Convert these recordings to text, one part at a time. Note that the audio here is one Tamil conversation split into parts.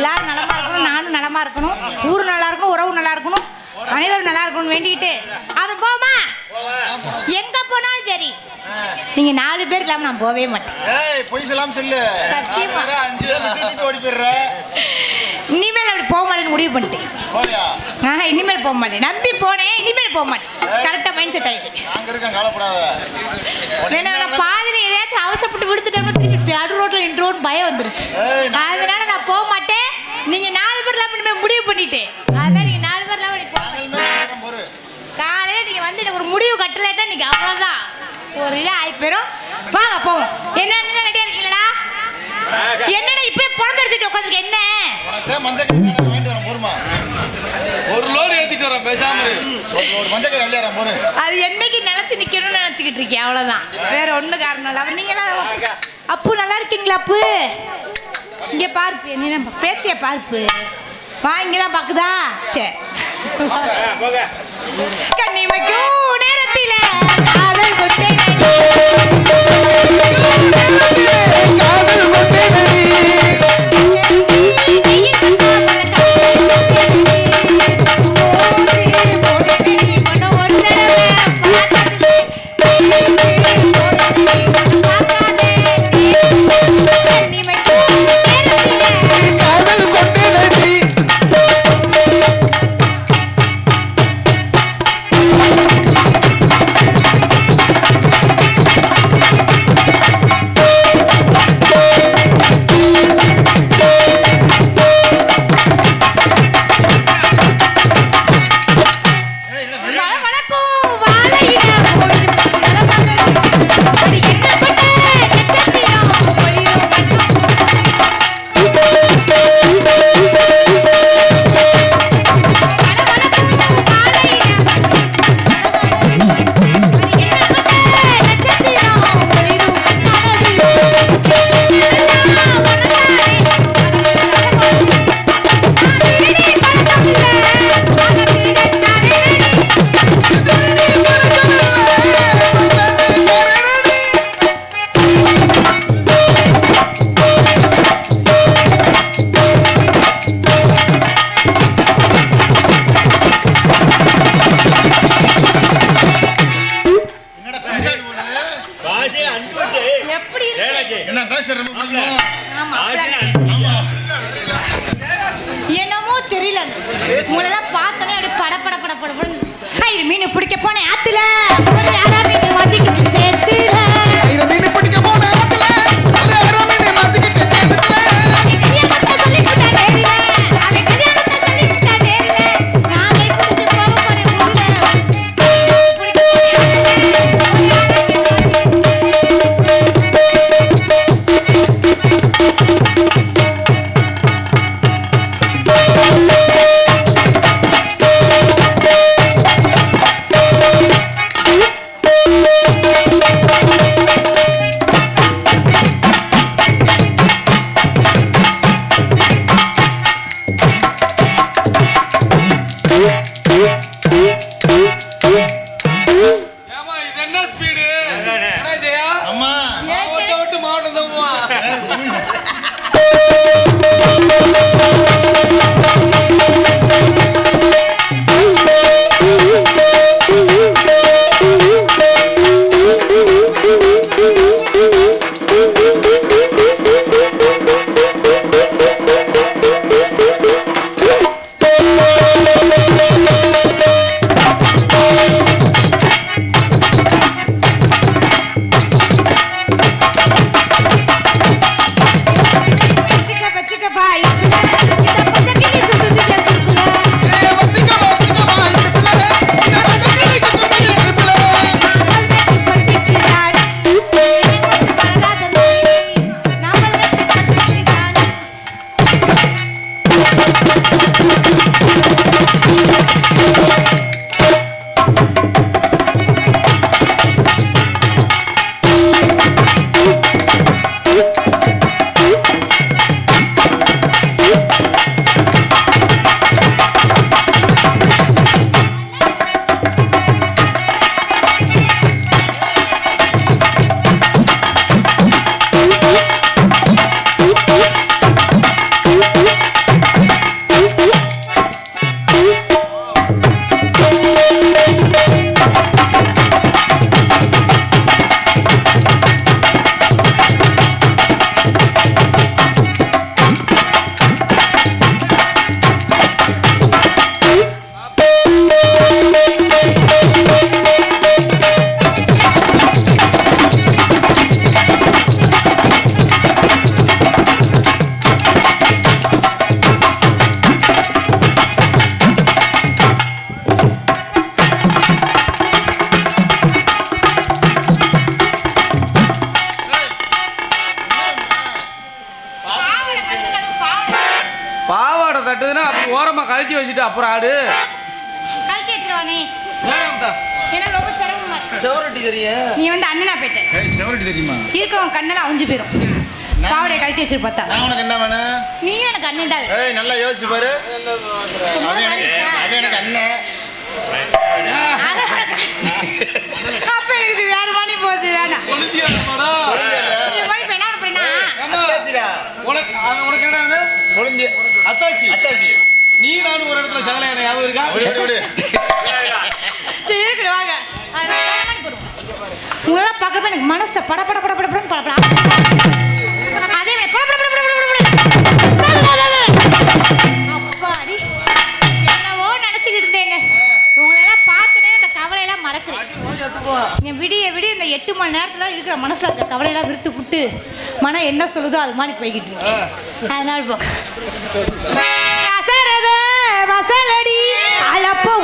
எல்லாரும் நலமா இருக்கணும் நானும் நலமா இருக்கணும் ஊர் நல்லா இருக்கணும் உறவு நல்லா இருக்கணும் அனைவரும் நல்லா இருக்கணும்னு வேண்டிக்கிட்டு. அது போமா எங்க போனாலும் சரி. நீங்க நாலு பேர் இல்லாம நான் போவே மாட்டேன். ஏய் பொய் சொல்லாம சொல்லு. சத்தியமா. அஞ்சு ஓடி போயிடுற இனிமேல் அப்படி போக மாட்டேன்னு முடிவு பண்ணிட்டேன். ஆஹா இனிமேல் போக மாட்டேன். நம்பி போனேன் இனிமேல் போக மாட்டேன். கரெக்டாக மைண்ட் செட் ஆயிடுச்சு நாங்க இருக்கோம் கவலைப்படாத. வேணா வேணா பாதியில் எதையாச்சும் அவசரப்பட்டு விழுத்துட்டோம்னா திருப்பி அடு ரோட்டில் நின்றோன்னு பயம் வந்துருச்சு. அதனால நான் போக மாட்டேன். நீங்க நாலு பேர் இல்லாம இனிமேல் முடிவு பண்ணிட்டேன். அதான் நீங்க நாலு பேர் இல்லாம நீங்க போக நாங்களுமே நேரம் பொறு காலையில நீங்க வந்து எனக்கு ஒரு முடிவு கட்டலைட்டா நீங்க அவ்வளவுதான். ஒரு இதா ஆகி போயிடும் வாங்க போவோம். என்ன நீங்க ரெடியா இருக்கீங்களா? என்னடா இப்படியே பிறந்தடிச்சிட்டு உட்காந்துருக்கு என்ன? ஒரு லோடு ஏத்திட்டு வரேன் பேசாம அது என்னைக்கு நினைச்சு நிக்கணும்னு நினைச்சுக்கிட்டு இருக்கேன் அவ்வளவுதான். வேற ஒண்ணு காரணம் இல்லை. நீங்க அப்பு நல்லா இருக்கீங்களா அப்பு? இங்க பார்ப்பு நீ நம்ம பேத்திய பார்ப்பு. வாங்கிதான் பாக்குதா? சரி கண்ணிமைக்கும் Yeah. தெரியும். நீ வந்து அண்ணனா போயிட்ட. ஏய் செவரட்டி தெரியுமா? இருக்கவன் கண்ணெல்லாம் அவிஞ்சு போயிரும். நான் பாவடைய கழட்டி வச்சிரு பார்த்தா. நான் உனக்கு என்ன வேணும்? நீயும் எனக்கு அண்ணன் தான். ஏய் நல்லா யோசிச்சு பாரு. அவன் எனக்கு அவன் எனக்கு அண்ணன். அப்ப இது வேற மணி போகுது வேணாம் உனக்கு அவன் உனக்கு என்ன வேணும்? அத்தாச்சி. அத்தாச்சி. நீ நானும் ஒரு இடத்துல சகலையான ஞாபகம் இருக்கா? உங்களெல்லாம் பார்க்குறப்ப எனக்கு மனசை பட பட பட பட பட பட அதே மாதிரி பட பட பட பட அப்பாடி என்னவோ நினச்சிக்கிட்டு இருந்தேங்க. உங்களெல்லாம் பார்த்துனே அந்த கவலையெல்லாம் மறக்கிறேன். என் விடிய விடிய இந்த எட்டு மணி நேரத்தில் இருக்கிற மனசில் இருக்க கவலையெல்லாம் விருத்து விட்டு மனம் என்ன சொல்லுதோ அது மாதிரி போய்கிட்டு இருக்கேன் அதனால போ. அசரத வசலடி அலப்போ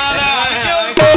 இருக்கேன்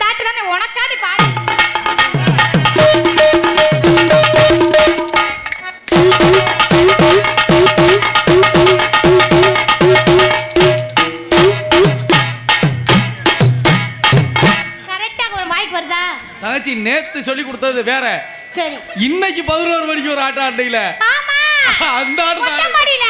ஆட்டு தானே உனக்காடி வருதா? தங்கச்சி நேத்து சொல்லி கொடுத்தது வேற. சரி. இன்னைக்கு பதினோரு மணிக்கு ஒரு ஆட்டம் ஆட்டையில அந்த ஆட்டம். மாடியில.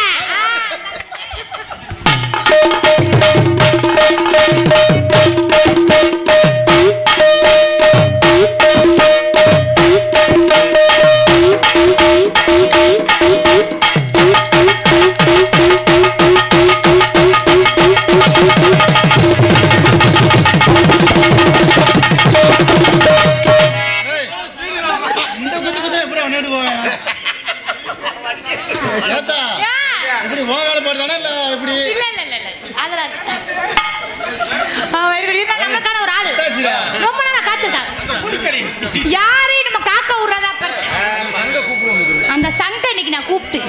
நான் கூப்பிட்டு.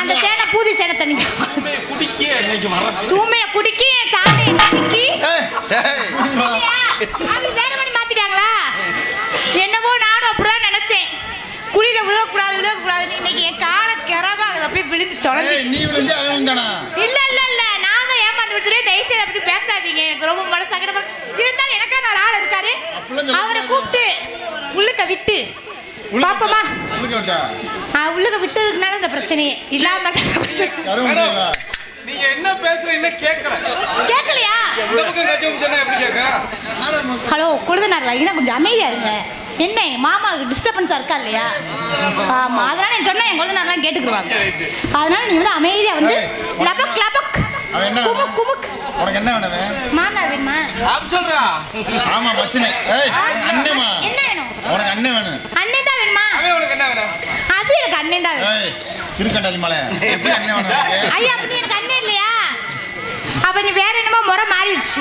அந்த சேனை பூதி சேனை தண்ணி குடிக்க தூமைய குடிக்கி என் ஏய் இல்லையா? அது வேற பண்ணி மாத்திட்டாங்களா? என்னவோ நானும் அப்படிதான் நினைச்சேன். குழியில விழுகக்கூடாது விழுகக்கூடாதுன்னு இன்னைக்கு என் கால கிரவா அதில் போய் விழுந்து தொலைஞ்சு நீ விழுந்து இல்ல இல்ல இல்ல. நான் தான் ஏமாந்து விட்டுலே தயவுசெய்து அதை பத்தி பேசாதீங்க. எனக்கு ரொம்ப மனசு சங்கடமா இருந்தாலும் எனக்கான ஒரு ஆள் இருக்காரு. அவரை கூப்பிட்டு உள்ளுக்க விட்டு. பாப்போமா உள்ளுக்க விட்டா ஆ, உள்ளுக்க விட்டதுக்குனால இந்த பிரச்சனையே. இல்லாம. நீங்க என்ன பேசுறீங்க கேக்குறேன் கேட்க? ஹலோ கொழுந்தனார் லைனா கொஞ்சம் அமைதியா இருங்க. என்ன மாமா டிஸ்டர்பன்ஸா இருக்கா இல்லையா? ஆமா அதனால நீ சொன்னா என் கொழுந்தனார்லாம் கேட்டுக்குருவாங்க. அதனால நீ வந்து அமைதியா வந்து லபக் லபக் அவன் என்ன குமுக் வேணும்? குமுக் உனக்கு என்ன வேணுமே மாமனார் வேணுமா அப்படி சொல்றா. ஆமா மச்சனே. ஏய் உனக்கு அண்ணேமா என்ன வேணும்? உனக்கு அண்ணன் வேணும். அண்ணன் தான் வேணுமா? அவன் உனக்கு என்ன வேணும்? அது எனக்கு அண்ணன் தான் வேணும். ஏய் திருக்கண்டாதி மலை. எப்படி அண்ணன் வேணும்? உனக்கு? ஐயா அப்படி எனக்கு அண்ணன் இல்லையா? அப்ப நீ வேற என்னமோ முறை மாறிடுச்சு.